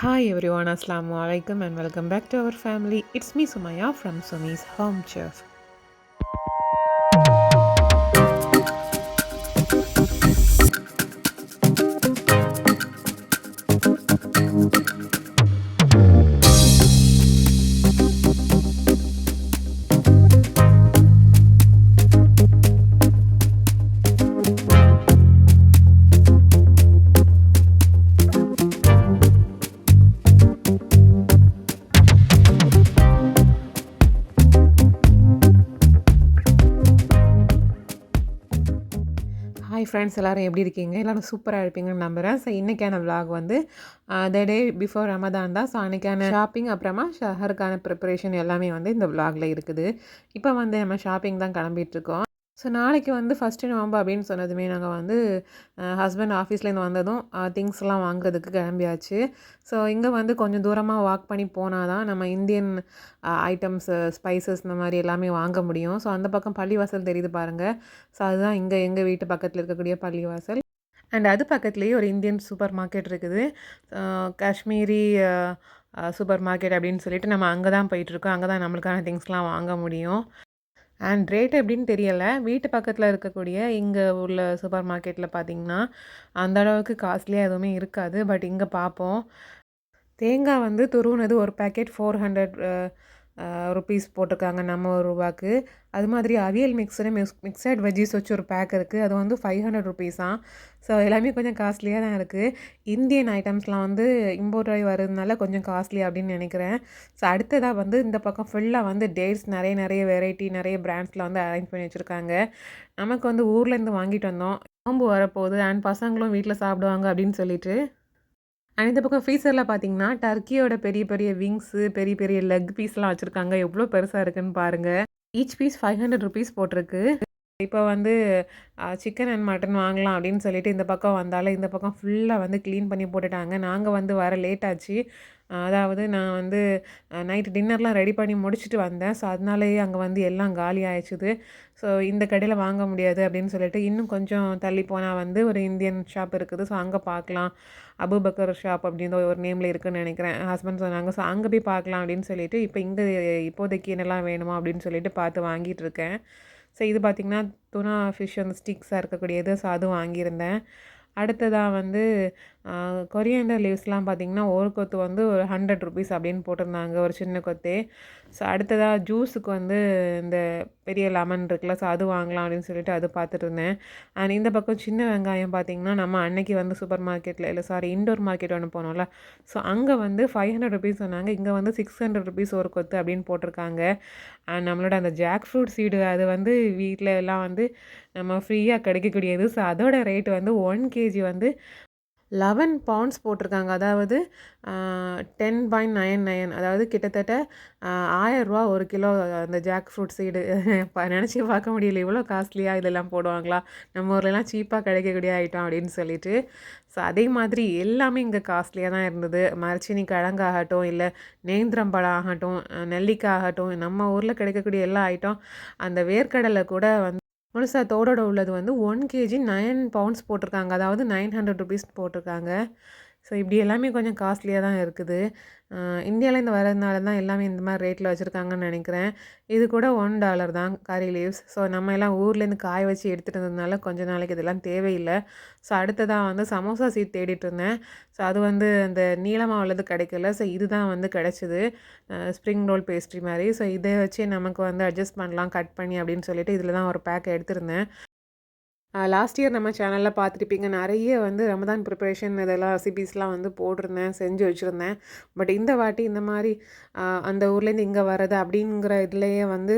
Hi everyone, Assalamu alaikum and welcome back to our family. It's me Sumaya from Sumi's Home Chef. Friends எல்லோரும் எப்படி இருக்கீங்க? எல்லோரும் சூப்பராக இருப்பீங்கன்னு நம்புகிறேன் ஸோ இன்றைக்கான விலாக் வந்து த டே பிஃபோர் ரமதான் தான். ஸோ அன்றைக்கான ஷாப்பிங் அப்புறமா ஷஹருக்கான ப்ரிப்பரேஷன் எல்லாமே வந்து இந்த விலாகில் இருக்குது. இப்போ வந்து நம்ம ஷாப்பிங் தான் கிளம்பிகிட்ருக்கோம் ஸோ நாளைக்கு வந்து ஃபஸ்ட்டு நவம்பர் அப்படின்னு சொன்னதுமே நாங்கள் வந்து ஹஸ்பண்ட் ஆஃபீஸ்லேருந்து வந்ததும் திங்ஸ்லாம் வாங்குறதுக்கு கிளம்பியாச்சு. ஸோ இங்கே வந்து கொஞ்சம் தூரமாக வாக் பண்ணி போனால் தான் நம்ம இந்தியன் ஐட்டம்ஸு ஸ்பைசஸ் இந்த மாதிரி எல்லாமே வாங்க முடியும். ஸோ அந்த பக்கம் பள்ளிவாசல் தெரியுது பாருங்கள் ஸோ அதுதான் இங்கே எங்கள் வீட்டு பக்கத்தில் இருக்கக்கூடிய பள்ளிவாசல். அண்ட் அது பக்கத்துலேயே ஒரு இந்தியன் சூப்பர் மார்க்கெட் இருக்குது காஷ்மீரி சூப்பர் மார்க்கெட் அப்படின்னு சொல்லிட்டு நம்ம அங்கே தான் போயிட்டுருக்கோம் அங்கே தான் நம்மளுக்கான திங்ஸ்லாம் வாங்க முடியும். அண்ட் ரேட் எப்படின்னு தெரியலை. வீட்டு பக்கத்தில் இருக்கக்கூடிய இங்கே உள்ள சூப்பர் மார்க்கெட்டில் பார்த்திங்கன்னா அந்த அளவுக்கு காஸ்ட்லியாக எதுவுமே இருக்காது. பட் இங்கே பார்ப்போம் தேங்காய் வந்து துருவுனது ஒரு பேக்கெட் ஃபோர் ஹண்ட்ரட் ருப்பீஸ் போட்டிருக்காங்க நம்ம ஒரு ரூபாய்க்கு அது மாதிரி aviyal mixture mix mixed veggies வச்சு ஒரு பேக் இருக்குது அது வந்து ஃபைவ் ஹண்ட்ரட் ருபீஸாம் ஸோ எல்லாமே கொஞ்சம் காஸ்ட்லியாக தான் இருக்குது இந்தியன் ஐட்டம்ஸ்லாம் வந்து இம்போர்ட் ஆகி வரதுனால கொஞ்சம் காஸ்ட்லி அப்படின்னு நினைக்கிறேன். ஸோ அடுத்ததாக வந்து இந்த பக்கம் ஃபுல்லாக வந்து டேட்ஸ் நிறைய நிறைய வெரைட்டி நிறைய பிராண்ட்ஸில் வந்து அரேஞ்ச் பண்ணி வச்சுருக்காங்க. நமக்கு வந்து ஊர்லேருந்து வாங்கிட்டு வந்தோம். நோம்பு வரப்போகுது அண்ட் பசங்களும் வீட்டில் சாப்பிடுவாங்க அப்படின்னு சொல்லிட்டு. அண்ட் இந்த பக்கம் ஃப்ரீசரில் பார்த்தீங்கன்னா டர்க்கியோட பெரிய பெரிய விங்ஸு பெரிய பெரிய லெக் பீஸ்லாம் வச்சுருக்காங்க. எவ்வளோ பெருசாக இருக்குன்னு பாருங்கள் each piece five hundred rupees போட்டிருக்கு. இப்போ வந்து சிக்கன் அண்ட் மட்டன் வாங்கலாம் அப்படின்னு சொல்லிட்டு இந்த பக்கம் வந்தாலும் இந்த பக்கம் ஃபுல்லாக வந்து க்ளீன் பண்ணி போட்டுட்டாங்க. நாங்கள் வந்து வர லேட் ஆச்சு. அதாவது நான் வந்து நைட்டு டின்னர்லாம் ரெடி பண்ணி முடிச்சுட்டு வந்தேன். ஸோ அதனாலேயே அங்கே வந்து எல்லாம் காலி ஆயிடுச்சுது. ஸோ இந்த கடையில் வாங்க முடியாது அப்படின்னு சொல்லிட்டு இன்னும் கொஞ்சம் தள்ளி போனால் வந்து ஒரு இந்தியன் ஷாப் இருக்குது. ஸோ அங்கே பார்க்கலாம். அபுபக்கர் ஷாப் அப்படின்ற ஒரு நேமில் இருக்குதுன்னு நினைக்கிறேன். ஹஸ்பண்ட் சொன்னாங்க. ஸோ அங்கே போய் பார்க்கலாம் அப்படின்னு சொல்லிட்டு இப்போ இங்கே இப்போதைக்கு என்னெல்லாம் வேணுமா அப்படின்னு சொல்லிட்டு பார்த்து வாங்கிட்டு இருக்கேன். ஸோ இது பார்த்திங்கன்னா துணா ஃபிஷ் அந்த ஸ்டிக்ஸாக இருக்கக்கூடியது. ஸோ அதுவும் வாங்கியிருந்தேன். அடுத்ததாக வந்து கொரியண்டர் லீவ்ஸ்லாம் பார்த்திங்கன்னா ஒரு கொத்து வந்து ஒரு ஹண்ட்ரட் ருபீஸ் அப்படின்னு போட்டிருந்தாங்க ஒரு சின்ன கொத்து. ஸோ அடுத்ததாக ஜூஸுக்கு வந்து இந்த பெரிய லெமன் இருக்குல்ல ஸோ அது வாங்கலாம் அப்படின்னு சொல்லிட்டு அது பார்த்துட்டு இருந்தேன் அண்ட் இந்த பக்கம் சின்ன வெங்காயம் பார்த்திங்கன்னா நம்ம அன்னைக்கு வந்து சூப்பர் மார்க்கெட்டில் இல்லை சாரி இண்டோர் மார்க்கெட் ஒன்று போனோம்ல ஸோ அங்கே வந்து ஃபைவ் ஹண்ட்ரட் ருபீஸ் சொன்னாங்க இங்கே வந்து சிக்ஸ் ஹண்ட்ரட் ருபீஸ் ஒரு கொத்து அப்படின்னு போட்டிருக்காங்க. அண்ட் நம்மளோட அந்த ஜாக் ஃப்ரூட் சீடு அது வந்து வீட்டில் எல்லாம் வந்து நம்ம ஃப்ரீயாக கிடைக்கக்கூடியது. ஸோ அதோட ரேட் வந்து ஒன் கேஜி வந்து லெவன் பவுண்ட்ஸ் போட்டிருக்காங்க. அதாவது டென் பாயிண்ட் நயன் நயன் அதாவது கிட்டத்தட்ட ஆயரூவா ஒரு கிலோ அந்த ஜாக் ஃப்ரூட் சீடு நினச்சி பார்க்க முடியல. இவ்வளோ காஸ்ட்லியாக இதெல்லாம் போடுவாங்களா? நம்ம ஊர்லலாம் சீப்பாக கிடைக்கக்கூடிய ஐட்டம் அப்படின்னு சொல்லிட்டு. ஸோ அதே மாதிரி எல்லாமே இங்கே காஸ்ட்லியாக தான் இருந்தது. மரச்சினி கிழங்காகட்டும் இல்லை நேந்திரம்பழம் ஆகட்டும் நெல்லிக்காய் ஆகட்டும் நம்ம ஊரில் கிடைக்கக்கூடிய எல்லா ஐட்டம் அந்த வேர்க்கடலை கூட வந்து முழுசாக தோடோட உள்ளது வந்து ஒன் கேஜி நைன் பவுண்ட்ஸ் போட்டிருக்காங்க. அதாவது நைன் ஹண்ட்ரட் ருபீஸ் போட்டிருக்காங்க. ஸோ இப்படி எல்லாமே கொஞ்சம் காஸ்ட்லியாக தான் இருக்குது. இந்தியாவிலேருந்து வரதுனால தான் எல்லாமே இந்த மாதிரி ரேட்டில் வச்சுருக்காங்கன்னு நினைக்கிறேன். இது கூட ஒன் டாலர் தான் கறி லீவ்ஸ். ஸோ நம்ம எல்லாம் ஊர்லேருந்து காய வச்சு எடுத்துகிட்டு இருந்ததுனால கொஞ்ச நாளைக்கு இதெல்லாம் தேவையில்லை. ஸோ அடுத்ததாக வந்து சமோசா சீட் தேடிட்டு இருந்தேன். ஸோ அது வந்து அந்த நீளமாக உள்ளது கிடைக்கல. ஸோ இதுதான் வந்து கிடச்சிது. ஸ்ப்ரிங் ரோல் பேஸ்ட்ரி மாதிரி. ஸோ இதை வச்சு நமக்கு வந்து அட்ஜஸ்ட் பண்ணலாம் கட் பண்ணி அப்படின்னு சொல்லிட்டு இதில் தான் ஒரு பேக் எடுத்திருந்தேன். லாஸ்ட் இயர் நம்ம சேனலில் பார்த்துருப்பீங்க நிறைய வந்து ரமதான் ப்ரிப்பரேஷன் இதெல்லாம் ரெசிபீஸ்லாம் வந்து போட்டிருந்தேன் செஞ்சு வச்சுருந்தேன். பட் இந்த வாட்டி இந்த மாதிரி அந்த ஊர்லேருந்து இங்கே வர்றது அப்படிங்கிற இதுலேயே வந்து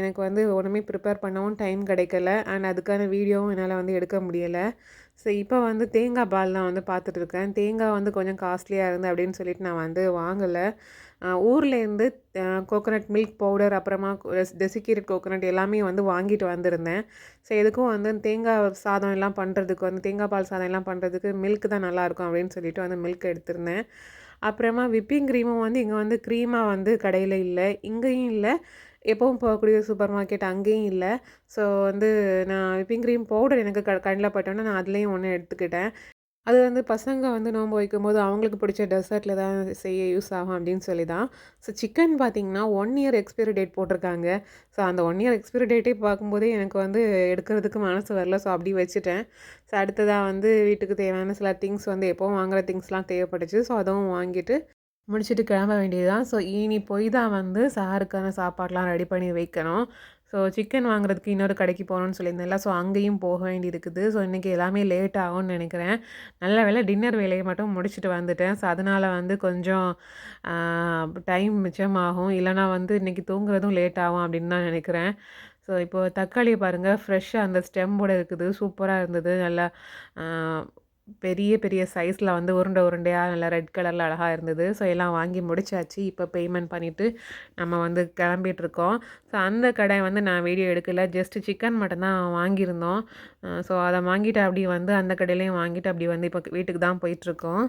எனக்கு வந்து ஒன்றுமே ப்ரிப்பேர் பண்ணவும் டைம் கிடைக்கல. அண்ட் அதுக்கான வீடியோவும் என்னால் வந்து எடுக்க முடியலை. ஸோ இப்போ வந்து தேங்காய் பால் தான் வந்து பார்த்துட்ருக்கேன் தேங்காய் வந்து கொஞ்சம் காஸ்ட்லியாக இருந்து அப்படின்னு சொல்லிட்டு நான் வந்து வாங்கலை. ஊர்லேருந்து கோகோனட் மில்க் பவுடர் அப்புறமா டெசிகேட்டட் கோகோனட் எல்லாமே வந்து வாங்கிட்டு வந்திருந்தேன். ஸோ எதுக்கும் வந்து தேங்காய் சாதம் எல்லாம் பண்ணுறதுக்கு வந்து தேங்காய் பால் சாதம் எல்லாம் பண்ணுறதுக்கு மில்க் தான் நல்லாயிருக்கும் அப்படின்னு சொல்லிட்டு வந்து மில்க் எடுத்திருந்தேன். அப்புறமா விப்பிங் க்ரீமும் வந்து இங்கே வந்து க்ரீமாக வந்து கடையில் இல்லை. இங்கேயும் இல்லை. எப்பவும் போகக்கூடிய சூப்பர் மார்க்கெட் அங்கேயும் இல்லை. ஸோ வந்து நான் விப்பிங் க்ரீம் பவுடர் எனக்கு க கண்ணில் பட்டோன்னா நான் அதுலேயும் ஒன்று எடுத்துக்கிட்டேன். அது வந்து பசங்க வந்து நோன்பு வைக்கும்போது அவங்களுக்கு பிடிச்ச டெசர்ட்டில் தான் செய்ய யூஸ் ஆகும் அப்படின்னு சொல்லி தான் ஸோ சிக்கன் பார்த்திங்கன்னா ஒன் இயர் எக்ஸ்பைரி டேட் போட்டிருக்காங்க. ஸோ அந்த ஒன் இயர் எக்ஸ்பைரி டேட்டே பார்க்கும்போதே எனக்கு வந்து எடுக்கிறதுக்கு மனசு வரல. ஸோ அப்படி வச்சுட்டேன். ஸோ அடுத்ததாக வந்து வீட்டுக்கு தேவையான சில திங்ஸ் வந்து எப்போவும் வாங்குற திங்ஸ்லாம் தேவைப்பட்டுச்சு. ஸோ அதுவும் வாங்கிட்டு முடிச்சுட்டு கிளம்ப வேண்டியது தான் ஸோ இனி போய் தான் வந்து சாருக்கான சாப்பாடெலாம் ரெடி பண்ணி வைக்கணும். ஸோ சிக்கன் வாங்குறதுக்கு இன்னொரு கடைக்கு போகணுன்னு சொல்லியிருந்தேன்ல. ஸோ அங்கேயும் போக வேண்டி இருக்குது ஸோ இன்றைக்கி எல்லாமே லேட் ஆகும்னு நினைக்கிறேன். நல்ல வேலை டின்னர் வேலையை மட்டும் முடிச்சுட்டு வந்துட்டேன். ஸோ அதனால் வந்து கொஞ்சம் டைம் மிச்சமாகும். இல்லைனா வந்து இன்றைக்கி தூங்குறதும் லேட் ஆகும் அப்படின்னு தான் நினைக்கிறேன். ஸோ இப்போது தக்காளி பாருங்கள் ஃப்ரெஷ்ஷாக அந்த ஸ்டெம்போடு இருக்குது. சூப்பராக இருந்தது. நல்லா பெரிய பெரிய சைஸில் வந்து உருண்டை உருண்டையாக நல்லா ரெட் கலரில் அழகாக இருந்தது. ஸோ எல்லாம் வாங்கி முடிச்சாச்சு. இப்போ பேமெண்ட் பண்ணிவிட்டு நம்ம வந்து கிளம்பிகிட்ருக்கோம் ஸோ அந்த கடை வந்து நான் வீடியோ எடுக்கலை. ஜஸ்ட்டு சிக்கன் மட்டும் தான் வாங்கியிருந்தோம் ஸோ அதை வாங்கிட்டு அப்படி வந்து அந்த கடையிலையும் வாங்கிட்டு அப்படி வந்து இப்போ வீட்டுக்கு தான் போயிட்டுருக்கோம்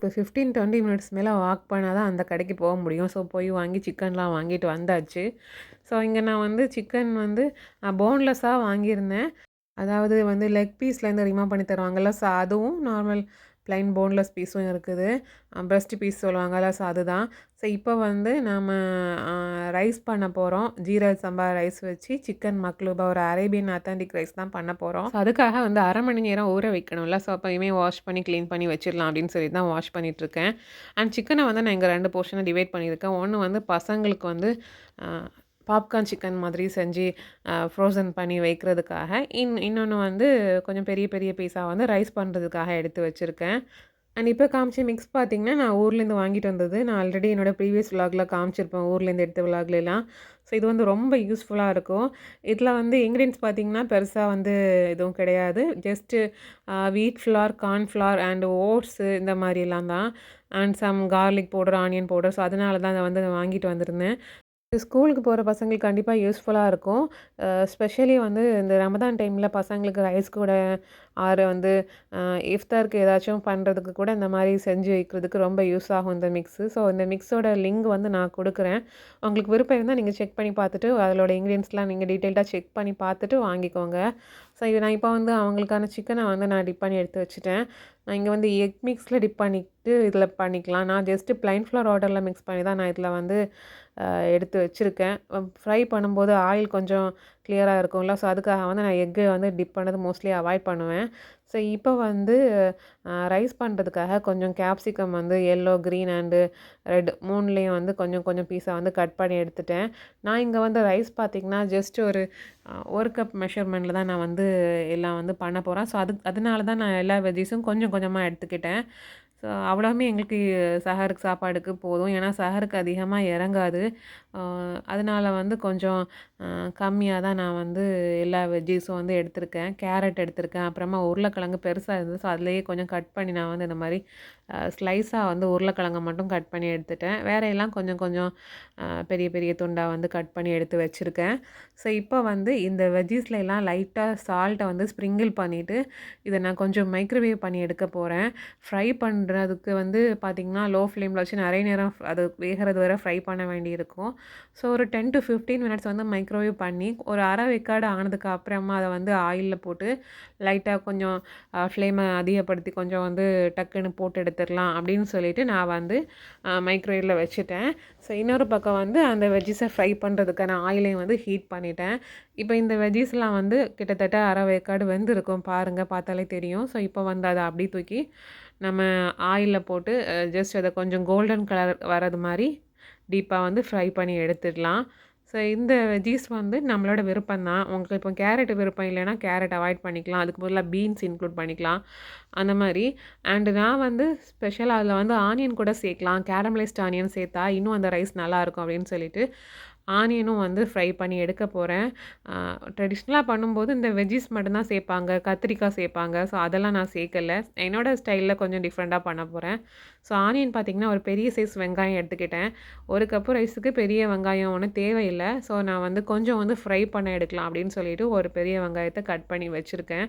இப்போ ஃபிஃப்டீன் டுவெண்ட்டி மினிட்ஸ் மேலே வாக் பண்ணால் தான் அந்த கடைக்கு போக முடியும். ஸோ போய் வாங்கி சிக்கன்லாம் வாங்கிட்டு வந்தாச்சு. ஸோ இங்கே நான் வந்து சிக்கன் வந்து போன்லெஸ்ஸாக வாங்கியிருந்தேன். அதாவது வந்து லெக் பீஸ்லேருந்து ரிமூவ் பண்ணி தருவாங்கள்ல ஸோ அதுவும் நார்மல் ப்ளைன் போன்லெஸ் பீஸும் இருக்குது. பிரஸ்ட் பீஸ் சொல்லுவாங்கல்ல ஸோ அதுதான். ஸோ இப்போ வந்து நம்ம ரைஸ் பண்ண போகிறோம் ஜீரா சம்பா ரைஸ் வச்சு சிக்கன் மக்லூபா ஒரு அரேபியன் அத்தாண்டிக் ரைஸ் தான் பண்ண போகிறோம் ஸோ அதுக்காக வந்து அரை மணி நேரம் ஊற வைக்கணும்ல. ஸோ அப்போயுமே வாஷ் பண்ணி க்ளீன் பண்ணி வச்சிடலாம் அப்படின்னு சொல்லி தான் வாஷ் பண்ணிகிட்ருக்கேன் அண்ட் சிக்கனை வந்து நான் இங்கே ரெண்டு போர்ஷனை டிவைட் பண்ணியிருக்கேன். ஒன்று வந்து பசங்களுக்கு வந்து பாப்கார்ன் சிக்கன் மாதிரி செஞ்சு ஃப்ரோசன் பண்ணி வைக்கிறதுக்காக. இன் இன்னொன்று வந்து கொஞ்சம் பெரிய பெரிய பீஸாக வந்து ரைஸ் பண்ணுறதுக்காக எடுத்து வச்சுருக்கேன். அண்ட் இப்போ காமிச்ச மிக்ஸ் பார்த்திங்கன்னா நான் ஊர்லேருந்து வாங்கிட்டு வந்தது. நான் ஆல்ரெடி என்னோடய ப்ரீவியஸ் விலாகில் காமிச்சிருப்பேன் ஊர்லேருந்து எடுத்த விலாக்லாம் ஸோ இது வந்து ரொம்ப யூஸ்ஃபுல்லாக இருக்கும். இதில் வந்து இன்க்ரீடியன்ஸ் பார்த்திங்கன்னா பெருசாக வந்து எதுவும் கிடையாது. Just wheat flour corn flour and oats இந்த மாதிரிலாம் தான். And some garlic powder onion powder so அதனால தான் அதை வந்து வாங்கிட்டு வந்திருந்தேன். ஸ்கூலுக்கு போகிற பசங்களுக்கு கண்டிப்பாக யூஸ்ஃபுல்லாக இருக்கும். ஸ்பெஷலி வந்து இந்த ரமதான் டைமில் பசங்களுக்கு ரைஸ் கூட ஆறு வந்து இஃப்தாருக்கு ஏதாச்சும் பண்ணுறதுக்கு கூட இந்த மாதிரி செஞ்சு வைக்கிறதுக்கு ரொம்ப யூஸ் ஆகும் இந்த மிக்ஸு ஸோ இந்த மிக்ஸோட லிங்க் வந்து நான் கொடுக்குறேன். உங்களுக்கு விருப்பம் இருந்தால் நீங்கள் செக் பண்ணி பார்த்துட்டு அதோட இன்க்ரீடியன்ஸ்லாம் நீங்கள் டீட்டெயில்டாக செக் பண்ணி பார்த்துட்டு வாங்கிக்கோங்க. ஸோ இது நான் இப்போ வந்து அவங்களுக்கான சிக்கனை வந்து நான் டிப் பண்ணி எடுத்து வச்சுட்டேன். நான் இங்கே வந்து எக் மிக்ஸில் டிப் பண்ணிட்டு இதில் பண்ணிக்கலாம். நான் ஜஸ்ட்டு ப்ளைன் ஃப்ளவர் ஆர்டரில் மிக்ஸ் பண்ணி தான் நான் இதில் வந்து எடுத்து வச்சுருக்கேன். ஃப்ரை பண்ணும்போது ஆயில் கொஞ்சம் கிளியராக இருக்கும்ல. ஸோ அதுக்காக வந்து நான் எக்கு வந்து டிப் பண்ணது மோஸ்ட்லி அவாய்ட் பண்ணுவேன். ஸோ இப்போ வந்து ரைஸ் பண்ணுறதுக்காக கொஞ்சம் கேப்சிகம் வந்து எல்லோ க்ரீன் அண்டு ரெட் மூணுலேயும் வந்து கொஞ்சம் கொஞ்சம் பீஸாக வந்து கட் பண்ணி எடுத்துட்டேன். நான் இங்கே வந்து ரைஸ் பார்த்திங்கன்னா ஜஸ்ட் ஒரு ஒரு கப் மெஷர்மெண்ட்டில் தான் நான் வந்து எல்லாம் வந்து பண்ண போகிறேன் ஸோ அது அதனால தான் நான் எல்லா வெஜ்ஜீஸும் கொஞ்சம் கொஞ்சமாக எடுத்துக்கிட்டேன். ஸோ அவ்வளோவுமே எங்களுக்கு சஹருக்கு சாப்பாடுக்கு போதும். ஏன்னா சஹருக்கு அதிகமாக இறங்காது. அதனால் வந்து கொஞ்சம் கம்மியாக தான் நான் வந்து எல்லா வெஜ்ஜீஸும் வந்து எடுத்திருக்கேன். கேரட் எடுத்திருக்கேன். அப்புறமா உருளைக்கிழங்கு பெருசாக இருந்தது. ஸோ அதுலேயே கொஞ்சம் கட் பண்ணி நான் வந்து இந்த மாதிரி ஸ்லைஸாக வந்து உருளைக்கிழங்கை மட்டும் கட் பண்ணி எடுத்துட்டேன். வேறையெல்லாம் கொஞ்சம் கொஞ்சம் பெரிய பெரிய துண்டாக வந்து கட் பண்ணி எடுத்து வச்சுருக்கேன். ஸோ இப்போ வந்து இந்த வெஜ்ஜீஸில் எல்லாம் லைட்டாக சால்ட்டை வந்து ஸ்ப்ரிங்கிள் பண்ணிவிட்டு இதை நான் கொஞ்சம் மைக்ரோவேவ் பண்ணி எடுக்க போகிறேன் ஃப்ரை பண்ணுறதுக்கு வந்து பார்த்திங்கன்னா லோ ஃப்ளேமில் வச்சு நிறைய நேரம் அது வேகிறது வரை ஃப்ரை பண்ண வேண்டியிருக்கும். ஸோ ஒரு டென் டு ஃபிஃப்டீன் மினிட்ஸ் வந்து மைக்ரோவேவ் பண்ணி ஒரு அரை வெக்காடு ஆனதுக்கு அப்புறமா அதை வந்து ஆயிலில் போட்டு லைட்டாக கொஞ்சம் ஃப்ளேமை அதிகப்படுத்தி கொஞ்சம் வந்து டக்குன்னு போட்டு எடுத்துடலாம் அப்படின்னு சொல்லிட்டு நான் வந்து மைக்ரோவேவில் வச்சுட்டேன். ஸோ இன்னொரு பக்கம் வந்து அந்த வெஜ்ஜிஸை ஃப்ரை பண்ணுறதுக்கான ஆயிலையும் வந்து ஹீட் பண்ணிட்டேன். இப்போ இந்த வெஜ்ஜீஸ்லாம் வந்து கிட்டத்தட்ட அரை வேக்காடு வெந்திருக்கும். பாருங்கள் பார்த்தாலே தெரியும். ஸோ இப்போ வந்து அதை அப்படி தூக்கி நம்ம ஆயிலில் போட்டு ஜஸ்ட் அதை கொஞ்சம் கோல்டன் கலர் வர்றது மாதிரி டீப்பாக வந்து ஃப்ரை பண்ணி எடுத்துடலாம். ஸோ இந்த வெஜ்ஜீஸ் வந்து நம்மளோட விருப்பம் தான். உங்களுக்கு இப்போ கேரட் விருப்பம் இல்லைன்னா கேரட் அவாய்ட் பண்ணிக்கலாம். அதுக்கு பதிலாக பீன்ஸ் இன்க்ளூட் பண்ணிக்கலாம். அந்த மாதிரி. அண்டு நான் வந்து ஸ்பெஷல் அதில் வந்து ஆனியன் கூட சேர்க்கலாம். கேரமலைஸ்ட் ஆனியன் சேர்த்தா இன்னும் அந்த ரைஸ் நல்லாயிருக்கும் அப்படின்னு சொல்லிட்டு ஆனியனும் வந்து ஃப்ரை பண்ணி எடுக்க போகிறேன் ட்ரெடிஷ்னலாக பண்ணும்போது இந்த வெஜ்ஜிஸ் மட்டும்தான் சேர்ப்பாங்க. கத்திரிக்காய் சேர்ப்பாங்க. ஸோ அதெல்லாம் நான் சேர்க்கல. என்னோடய ஸ்டைலில் கொஞ்சம் டிஃப்ரெண்ட்டாக பண்ண போகிறேன் ஸோ ஆனியன் பார்த்திங்கன்னா ஒரு பெரிய சைஸ் வெங்காயம் எடுத்துக்கிட்டேன். ஒரு கப்பு ரைஸுக்கு பெரிய வெங்காயம் ஒன்றும் தேவையில்லை. ஸோ நான் வந்து கொஞ்சம் வந்து ஃப்ரை பண்ண எடுக்கலாம் அப்படின்னு சொல்லிட்டு ஒரு பெரிய வெங்காயத்தை கட் பண்ணி வச்சுருக்கேன்.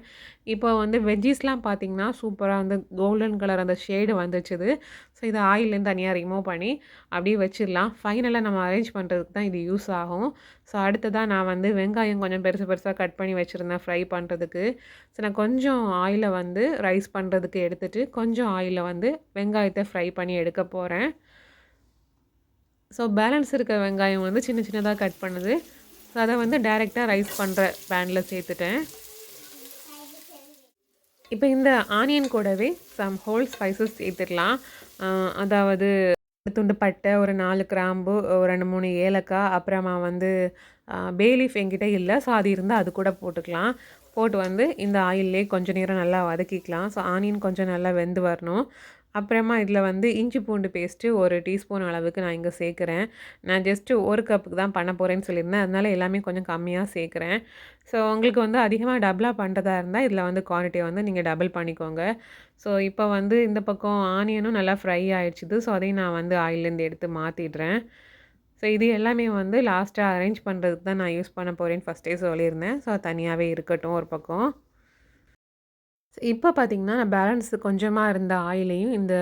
இப்போ வந்து வெஜ்ஜீஸ்லாம் பார்த்திங்கன்னா சூப்பராக வந்து கோல்டன் கலர் அந்த ஷேடு வந்துச்சுது. ஸோ இதை ஆயிலேருந்து தனியாக ரிமூவ் பண்ணி அப்படியே வச்சிடலாம். ஃபைனலாக நம்ம அரேஞ்ச் பண்ணுறதுக்கு தான் இது யூஸ் ஆகும். ஸோ அடுத்ததாக நான் வந்து வெங்காயம் கொஞ்சம் பெருசு பெருசாக கட் பண்ணி வச்சுருந்தேன் ஃப்ரை பண்ணுறதுக்கு ஸோ நான் கொஞ்சம் ஆயிலை வந்து ரைஸ் பண்ணுறதுக்கு எடுத்துகிட்டு கொஞ்சம் ஆயிலை வந்து வெங்காயத்தை ஃப்ரை பண்ணி எடுக்க போகிறேன் ஸோ பேலன்ஸ் இருக்க வெங்காயம் வந்து சின்ன சின்னதாக கட் பண்ணுது. ஸோ அதை வந்து டைரெக்டாக ரைஸ் பண்ணுற பேனில் சேர்த்துட்டேன். இப்போ இந்த ஆனியன் கூடவே சம் ஹோல் ஸ்பைசஸ் சேர்த்துடலாம். அதாவது துண்டு பட்டை ஒரு நாலு கிராம்பு ஒரு ரெண்டு மூணு ஏலக்காய் அப்புறமா வந்து பேலீஃப் என்கிட்ட இல்லை. ஸோ அது இருந்தால் அது கூட போட்டுக்கலாம். போட்டு வந்து இந்த ஆயிலே கொஞ்சம் நேரம் நல்லா வதக்கிக்கலாம். ஸோ ஆனியன் கொஞ்சம் நல்லா வெந்து வரணும். அப்புறமா இதில் வந்து இஞ்சி பூண்டு பேஸ்ட்டு ஒரு டீஸ்பூன் அளவுக்கு நான் இங்கே சேர்க்குறேன். நான் ஜஸ்ட்டு ஒரு கப்புக்கு தான் பண்ண போகிறேன்னு சொல்லியிருந்தேன். அதனால் எல்லாமே கொஞ்சம் கம்மியாக சேர்க்குறேன். ஸோ உங்களுக்கு வந்து அதிகமாக டபுளாக பண்ணுறதா இருந்தால் இதில் வந்து குவான்டிட்டியை வந்து நீங்கள் டபுள் பண்ணிக்கோங்க. ஸோ இப்போ வந்து இந்த பக்கம் ஆனியனும் நல்லா ஃப்ரை ஆகிடுச்சிது ஸோ அதையும் நான் வந்து ஆயிலேருந்து எடுத்து மாற்றிடுறேன் ஸோ இது எல்லாமே வந்து லாஸ்ட்டாக அரேஞ்ச் பண்ணுறதுக்கு தான் நான் யூஸ் பண்ண போகிறேன்னு ஃபஸ்ட்டே சொல்லியிருந்தேன். ஸோ தனியாகவே இருக்கட்டும் ஒரு பக்கம். இப்போ பார்த்திங்கன்னா நான் பேலன்ஸ் கொஞ்சமாக இருந்த ஆயிலையும் இந்த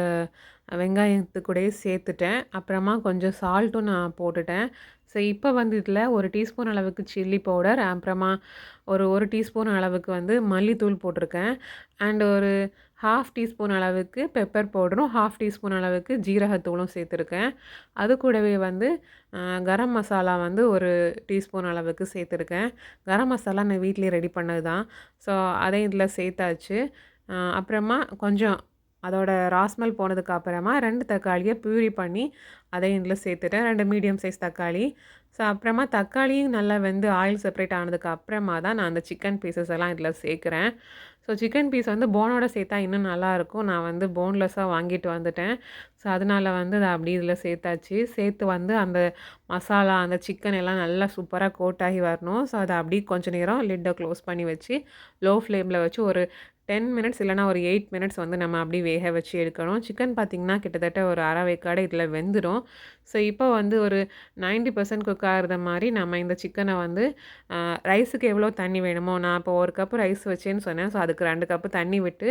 வெங்காயத்து கூடயே சேர்த்துட்டேன். அப்புறமா கொஞ்சம் சால்ட்டும் நான் போட்டுட்டேன். ஸோ இப்போ வந்து இதில் ஒரு டீஸ்பூன் அளவுக்கு சில்லி பவுடர் அப்புறமா ஒரு ஒரு டீஸ்பூன் அளவுக்கு வந்து மல்லித்தூள் போட்டிருக்கேன். அண்ட் ஒரு ஹாஃப் டீஸ்பூன் அளவுக்கு பெப்பர் பவுடரும் ஹாஃப் டீஸ்பூன் அளவுக்கு ஜீரகத்தூளும் சேர்த்துருக்கேன். அது கூடவே வந்து கரம் மசாலா வந்து ஒரு டீஸ்பூன் அளவுக்கு சேர்த்துருக்கேன். கரம் மசாலா நான் வீட்லேயே ரெடி பண்ணது தான் ஸோ அதையும் இதில் சேர்த்தாச்சு. அப்புறமா கொஞ்சம் அதோட ராஸ்மல் போனதுக்கு அப்புறமா ரெண்டு தக்காளியை ப்யூரி பண்ணி அதையும் இதில் சேர்த்துட்டேன். ரெண்டு மீடியம் சைஸ் தக்காளி. ஸோ அப்புறமா தக்காளியும் நல்லா வெந்து ஆயில் செப்பரேட் ஆனதுக்கு அப்புறமா தான் நான் அந்த சிக்கன் பீசஸ் எல்லாம் இதில் சேர்க்குறேன். ஸோ சிக்கன் பீஸ் வந்து போனோட சேர்த்தா இன்னும் நல்லாயிருக்கும். நான் வந்து போன்லெஸ்ஸாக வாங்கிட்டு வந்துட்டேன். ஸோ அதனால் வந்து அதை அப்படி இதில் சேர்த்தாச்சு. சேர்த்து வந்து அந்த மசாலா அந்த சிக்கன் எல்லாம் நல்லா சூப்பராக கோட்டாகி வரணும். ஸோ அதை அப்படியே கொஞ்சம் நேரம் லிட்டை க்ளோஸ் பண்ணி வச்சு லோ ஃப்ளேமில் வச்சு ஒரு டென் மினிட்ஸ் இல்லைனா ஒரு எயிட் மினிட்ஸ் வந்து நம்ம அப்படி வேக வச்சு எடுக்கணும். சிக்கன் பார்த்திங்கன்னா கிட்டத்தட்ட ஒரு அரை வேக்காடு இதில் வெந்துடும் ஸோ இப்போ வந்து ஒரு நைன்டி பர்சன்ட் குக் ஆகிறத மாதிரி நம்ம இந்த சிக்கனை வந்து ரைஸுக்கு எவ்வளோ தண்ணி வேணுமோ நான் இப்போ ஒரு கப்பு ரைஸ் வச்சேன்னு சொன்னேன். ஸோ அதுக்கு ரெண்டு கப்பு தண்ணி விட்டு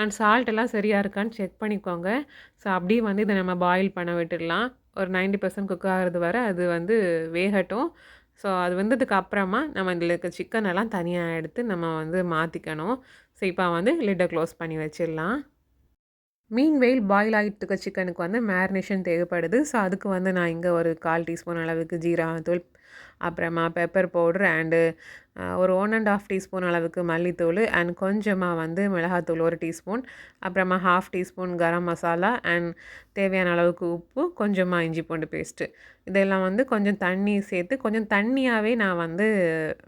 அண்ட் சால்ட் எல்லாம் சரியாக இருக்கான்னு செக் பண்ணிக்கோங்க. ஸோ அப்படியே வந்து இதை நம்ம பாயில் பண்ண விட்டுடலாம். ஒரு நைன்டி பர்சன்ட் குக் ஆகிறது வரை அது வந்து வேகட்டும். ஸோ அது வந்ததுக்கு அப்புறமா நம்ம இதில் இருக்க சிக்கன் எல்லாம் தனியாக எடுத்து நம்ம வந்து மாற்றிக்கணும் ஸோ இப்போ வந்து லிட்டை க்ளோஸ் பண்ணி வச்சிடலாம். மீன் வெயில் பாயில் ஆகிட்டு இருக்க சிக்கனுக்கு வந்து மேரினேஷன் தேவைப்படுது. ஸோ அதுக்கு வந்து நான் இங்கே ஒரு கால் டீஸ்பூன் அளவுக்கு ஜீரகத்தூள் அப்புறமா பெப்பர் பவுடர் அண்டு ஒரு ஒன் அண்ட் ஆஃப் டீஸ்பூன் அளவுக்கு மல்லித்தூள் அண்ட் கொஞ்சமாக வந்து மிளகாத்தூள் ஒரு டீஸ்பூன் அப்புறமா half teaspoon garam masala and தேவையான அளவுக்கு உப்பு கொஞ்சமாக இஞ்சி பூண்டு பேஸ்ட்டு இதெல்லாம் வந்து கொஞ்சம் தண்ணி சேர்த்து கொஞ்சம் தண்ணியாகவே நான் வந்து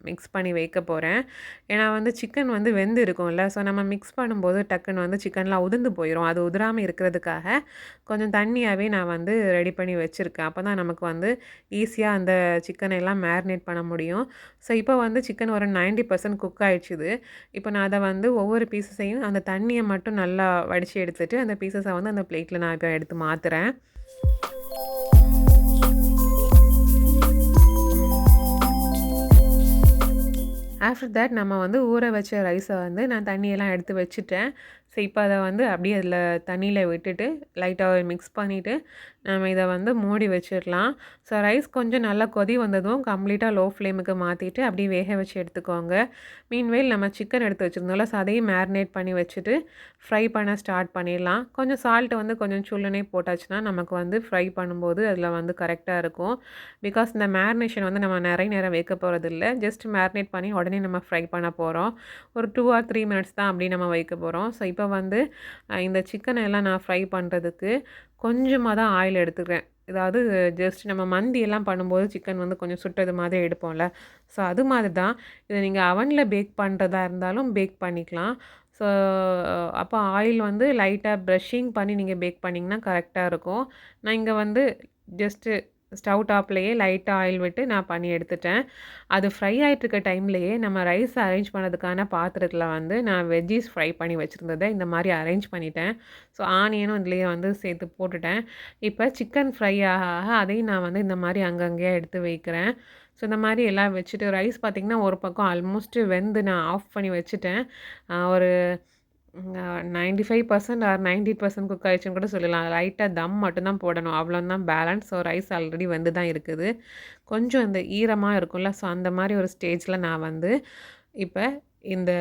மிக்ஸ் பண்ணி வைக்க போகிறேன் ஏன்னா வந்து சிக்கன் வந்து வெந்து இருக்கும்ல ஸோ நம்ம மிக்ஸ் பண்ணும்போது டக்குன்னு வந்து சிக்கன்லாம் உதிர்ந்து போயிடும் அது உதிராமல் இருக்கிறதுக்காக கொஞ்சம் தண்ணியாகவே நான் வந்து ரெடி பண்ணி வச்சுருக்கேன். அப்போ தான் நமக்கு வந்து ஈஸியாக அந்த சிக்கனை எல்லாம் மேரினேட் பண்ண முடியும். ஸோ இப்போ வந்து சிக்கன் சிக்கன் ஒரு நைன்டி பர்சன்ட் குக் ஆகிடுச்சுது இப்போ நான் அதை வந்து ஒவ்வொரு பீசஸையும் அந்த தண்ணியை மட்டும் நல்லா வடித்து எடுத்துகிட்டு அந்த பீசஸை வந்து அந்த பிளேட்டில் நான் இப்போ எடுத்து மாற்றுறேன் ஆஃப்டர் தேட் நம்ம வந்து ஊற வச்ச ரைஸை வந்து நான் தண்ணியெல்லாம் எடுத்து வச்சுட்டேன். ஸோ இப்போ அதை வந்து அப்படியே அதில் தண்ணியில் விட்டுட்டு லைட்டாக மிக்ஸ் பண்ணிவிட்டு நம்ம இதை வந்து மூடி வச்சிடலாம். ஸோ ரைஸ் கொஞ்சம் நல்லா கொதி வந்ததும் கம்ப்ளீட்டாக லோ ஃப்ளேமுக்கு மாற்றிட்டு அப்படியே வேக வச்சு எடுத்துக்கோங்க. மீன்வேல் நம்ம சிக்கன் எடுத்து வச்சுருந்தோம்ல ஸோ அதையும் மேரினேட் பண்ணி வச்சுட்டு ஃப்ரை பண்ண ஸ்டார்ட் பண்ணிடலாம். கொஞ்சம் சால்ட் வந்து கொஞ்சம் சுள்ளனே போட்டாச்சுன்னா நமக்கு வந்து ஃப்ரை பண்ணும்போது அதில் வந்து கரெக்டாக இருக்கும். பிகாஸ் இந்த மேரினேஷன் வந்து நம்ம நிறைய நேரம் வைக்க போகிறது இல்லை ஜஸ்ட் மேரினேட் பண்ணி உடனே நம்ம ஃப்ரை பண்ண போகிறோம் ஒரு டூ ஆர் த்ரீ மினிட்ஸ் தான் அப்படி நம்ம வைக்க போகிறோம் ஸோ இப்போ வந்து இந்த சிக்கனை எல்லாம் நான் ஃப்ரை பண்ணுறதுக்கு கொஞ்சமாக தான் ஆயில் ஆயில் எடுத்துக்கிறேன். ஏதாவது ஜஸ்ட் நம்ம மந்தி எல்லாம் பண்ணும்போது சிக்கன் வந்து கொஞ்சம் சுட்டது மாதிரி எடுப்போம்ல. ஸோ அது மாதிரி தான் இதை நீங்கள் அவனில் பேக் பண்ணுறதா இருந்தாலும் பேக் பண்ணிக்கலாம். ஸோ அப்போ ஆயில் வந்து லைட்டாக ப்ரஷிங் பண்ணி நீங்கள் பேக் பண்ணிங்கன்னா கரெக்டாக இருக்கும். நான் இங்கே வந்து ஜஸ்ட்டு ஸ்டவ் டாப்லேயே லைட்டாக ஆயில் விட்டு நான் பண்ணி எடுத்துட்டேன். அது ஃப்ரை ஆகிட்டுருக்க டைம்லேயே நம்ம ரைஸ் அரேஞ்ச் பண்ணதுக்கான பாத்திரத்தில் வந்து நான் வெஜ்ஜீஸ் ஃப்ரை பண்ணி வச்சுருந்ததை இந்த மாதிரி அரேஞ்ச் பண்ணிட்டேன். ஸோ ஆனியனும் இதுலேயே வந்து சேர்த்து போட்டுட்டேன். இப்போ சிக்கன் ஃப்ரை ஆக ஆக அதையும் நான் வந்து இந்த மாதிரி அங்கங்கேயே எடுத்து வைக்கிறேன். ஸோ இந்த மாதிரி எல்லாம் வச்சுட்டு ரைஸ் பார்த்திங்கன்னா ஒரு பக்கம் ஆல்மோஸ்ட்டு வெந்து நான் ஆஃப் பண்ணி வச்சுட்டேன். ஒரு ninety five percent or ninety percent cook ஆயிடுச்சுன்னு கூட சொல்லலாம். லைட்டாக தம் மட்டும்தான் போடணும். அவ்வளோந்தான் பேலன்ஸ் ஸோ ரைஸ் ஆல்ரெடி வந்து தான் இருக்குது. கொஞ்சம் இந்த ஈரமாக இருக்கும்ல. ஸோ அந்த மாதிரி ஒரு ஸ்டேஜில் நான் வந்து இப்போ இந்த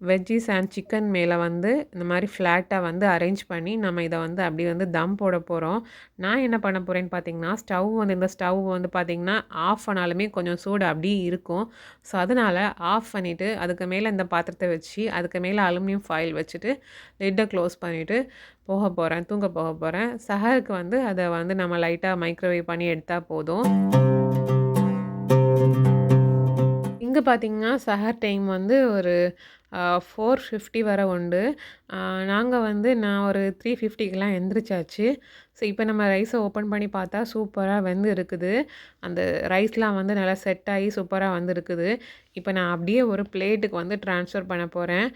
வெஜ்ஜீஸ் அண்ட் சிக்கன் மேலே வந்து இந்த மாதிரி ஃப்ளாட்டாக வந்து அரேஞ்ச் பண்ணி நம்ம இதை வந்து அப்படி வந்து தம் போட போகிறோம் நான் என்ன பண்ண போகிறேன்னு பார்த்தீங்கன்னா ஸ்டவ் வந்து இந்த ஸ்டவ் வந்து பார்த்திங்கன்னா ஆஃப் பண்ணாலுமே கொஞ்சம் சூடு அப்படியே இருக்கும். ஸோ அதனால் ஆஃப் பண்ணிவிட்டு அதுக்கு மேலே இந்த பாத்திரத்தை வச்சு அதுக்கு மேலே அலுமினியம் ஃபாயில் வச்சுட்டு லிட்டை க்ளோஸ் பண்ணிவிட்டு போக போகிறேன் தூங்க போக போகிறேன் சஹருக்கு வந்து அதை வந்து நம்ம லைட்டாக மைக்ரோவேவ் பண்ணி எடுத்தால் போதும். இங்கே பார்த்தீங்கன்னா சஹர் டைம் வந்து ஒரு ஃபோர் ஃபிஃப்டி வர உண்டு. நாங்கள் வந்து நான் ஒரு த்ரீ ஃபிஃப்டிக்கெலாம் எந்திரிச்சாச்சு. ஸோ இப்போ நம்ம ரைஸை ஓப்பன் பண்ணி பார்த்தா சூப்பராக வந்து இருக்குது. அந்த ரைஸ்லாம் வந்து நல்லா செட் ஆகி சூப்பராக வந்து இருக்குது இப்போ நான் அப்படியே ஒரு பிளேட்டுக்கு வந்து ட்ரான்ஸ்ஃபர் பண்ண போகிறேன்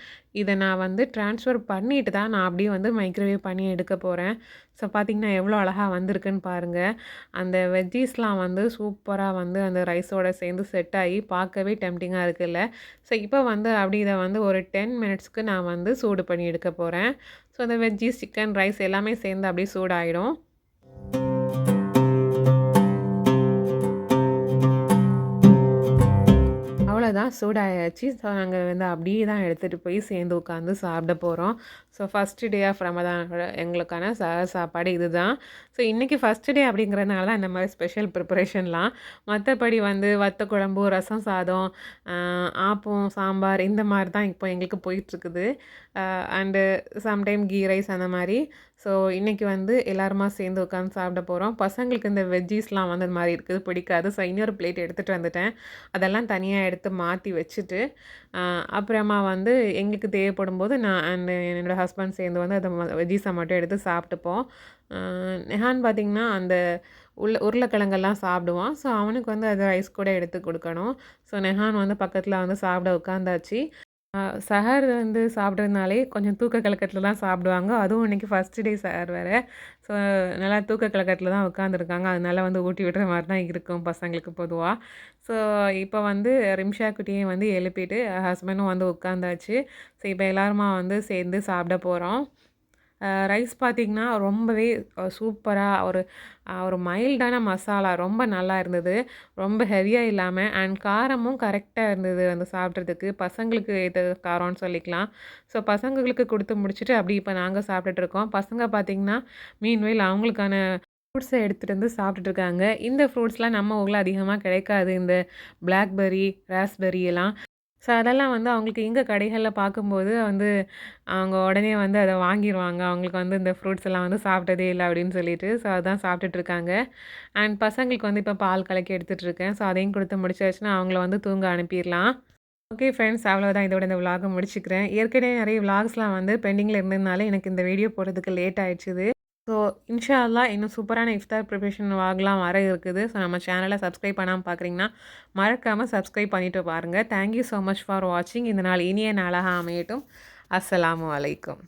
இதை நான் வந்து ட்ரான்ஸ்ஃபர் பண்ணிட்டு தான் நான் அப்படியே வந்து மைக்ரோவேவ் பண்ணி எடுக்க போகிறேன் ஸோ பார்த்திங்கன்னா எவ்வளோ அழகாக வந்திருக்குன்னு பாருங்கள் அந்த வெஜ்ஜீஸ்லாம் வந்து சூப்பராக வந்து அந்த ரைஸோட சேர்ந்து செட் ஆகி பார்க்கவே டெம்டிங்காக இருக்குல்ல. ஸோ இப்போ வந்து அப்படி இதை வந்து ஒரு டென் மினிட்ஸ்க்கு நான் வந்து சூடு பண்ணி எடுக்க போகிறேன் ஸோ அந்த வெஜ்ஜீஸ் சிக்கன் ரைஸ் எல்லாமே சேர்ந்து அப்படியே சூடாயிடும். அவ்வளோதான் சூடாயாச்சு. ஸோ நாங்கள் வந்து அப்படியே தான் எடுத்துகிட்டு போய் சேர்ந்து உட்காந்து சாப்பிட போகிறோம் so first day of Ramadan எங்களுக்கான ச சாப்பாடு இது தான் ஸோ இன்றைக்கி ஃபஸ்ட்டு டே அப்படிங்கிறதுனால அந்த மாதிரி ஸ்பெஷல் ப்ரிப்பரேஷன்லாம் மற்றபடி வந்து வத்த குழம்பு ரசம் சாதம் ஆப்பம் சாம்பார் இந்த மாதிரி தான் இப்போ எங்களுக்கு போயிட்டுருக்குது. அண்டு சம்டைம் கீ ரைஸ் அந்த மாதிரி. ஸோ இன்றைக்கி வந்து எல்லாருமா சேர்ந்து உட்காந்து சாப்பிட போகிறோம் பசங்களுக்கு இந்த வெஜ்ஜீஸ்லாம் வந்து மாதிரி இருக்குது. பிடிக்காது. ஸோ இன்னொரு பிளேட் எடுத்துகிட்டு வந்துட்டேன். அதெல்லாம் தனியாக எடுத்து மாற்றி வச்சுட்டு அப்புறமா வந்து எங்களுக்கு தேவைப்படும் போது நான் அண்ட் என்னோடய ஹஸ்பண்ட் சேர்ந்து வந்து அதை வெஜ்ஜீஸை மட்டும் எடுத்து சாப்பிட்டுப்போம். நெஹான் பார்த்திங்கன்னா அந்த உள்ள உருளைக்கிழங்கெல்லாம் சாப்பிடுவான். ஸோ அவனுக்கு வந்து அது ரைஸ் கூட எடுத்து கொடுக்கணும். ஸோ நெஹான் வந்து பக்கத்தில் வந்து சாப்பிட உட்காந்தாச்சு சஹர் வந்து சாப்பிட்றதுனாலே கொஞ்சம் தூக்க கலக்கத்தில் தான் சாப்பிடுவாங்க. அதுவும் இன்றைக்கி ஃபஸ்ட்டு டே சஹர் வேறு. ஸோ நல்லா தூக்க கலக்கத்தில் தான் உட்காந்துருக்காங்க அதனால வந்து ஊட்டி விடுற மாதிரி தான் இருக்கும் பசங்களுக்கு பொதுவாக ஸோ இப்போ வந்து ரிம்ஷா குட்டியை வந்து எழுப்பிட்டு ஹஸ்பண்டும் வந்து உட்காந்தாச்சு ஸோ இப்போ எல்லாருமா வந்து சேர்ந்து சாப்பிட போகிறோம் ரைஸ் பார்த்திங்கன்னா ரொம்பவே சூப்பராக ஒரு ஒரு மைல்டான மசாலா. ரொம்ப நல்லா இருந்தது. ரொம்ப ஹெவியாக இல்லாமல் அண்ட் காரமும் கரெக்டாக இருந்தது அந்த சாப்பிட்றதுக்கு. பசங்களுக்கு இது காரம்னு சொல்லிக்கலாம். ஸோ பசங்களுக்கு கொடுத்து முடிச்சுட்டு அப்படி இப்போ நாங்கள் சாப்பிட்டுட்ருக்கோம் பசங்க பார்த்திங்கன்னா மீன்வெயில் அவங்களுக்கான ஃப்ரூட்ஸை எடுத்துகிட்டு வந்து சாப்பிட்டுட்ருக்காங்க இந்த ஃப்ரூட்ஸ்லாம் நம்ம ஊரில் அதிகமாக கிடைக்காது. இந்த பிளாக்பெர்ரி ராஸ்பெர்ரி எல்லாம். ஸோ அதெல்லாம் வந்து அவங்களுக்கு இங்கே கடைகளில் பார்க்கும்போது வந்து அவங்க உடனே வந்து அதை வாங்கிடுவாங்க அவங்களுக்கு வந்து இந்த ஃப்ரூட்ஸ் எல்லாம் வந்து சாப்பிட்டதே இல்லை அப்படின்னு சொல்லிட்டு ஸோ அதுதான் சாப்பிட்டுட்ருக்காங்க அண்ட் பசங்களுக்கு வந்து இப்போ பால் கலக்கி எடுத்துகிட்ருக்கேன் ஸோ அதையும் கொடுத்து முடிச்சாச்சுன்னா அவங்கள வந்து தூங்க அனுப்பிடலாம். ஓகே ஃப்ரெண்ட்ஸ் அவ்வளோதான் இதோட இந்த விலாகை முடிச்சுக்கிறேன். ஏற்கனவே நிறைய விலாக்ஸ்லாம் வந்து பெண்டிங்கில் இருந்ததுனால எனக்கு இந்த வீடியோ போடுறதுக்கு லேட் ஆயிடுச்சுது. ஸோ இன்ஷா அல்லா இன்னும் சூப்பரான இஃப்தார் ப்ரிப்ரேஷன் ஆகலாம் வர இருக்குது. ஸோ நம்ம சேனலை சப்ஸ்கிரைப் பண்ணாமல் பார்க்குறீங்கன்னா மறக்காமல் சப்ஸ்கிரைப் பண்ணிவிட்டு பாருங்கள் தேங்க்யூ ஸோ மச் ஃபார் வாட்சிங் இந்த நாள் இனிய நாளாக அமையட்டும். அஸ்ஸலாமு அலைக்கும்.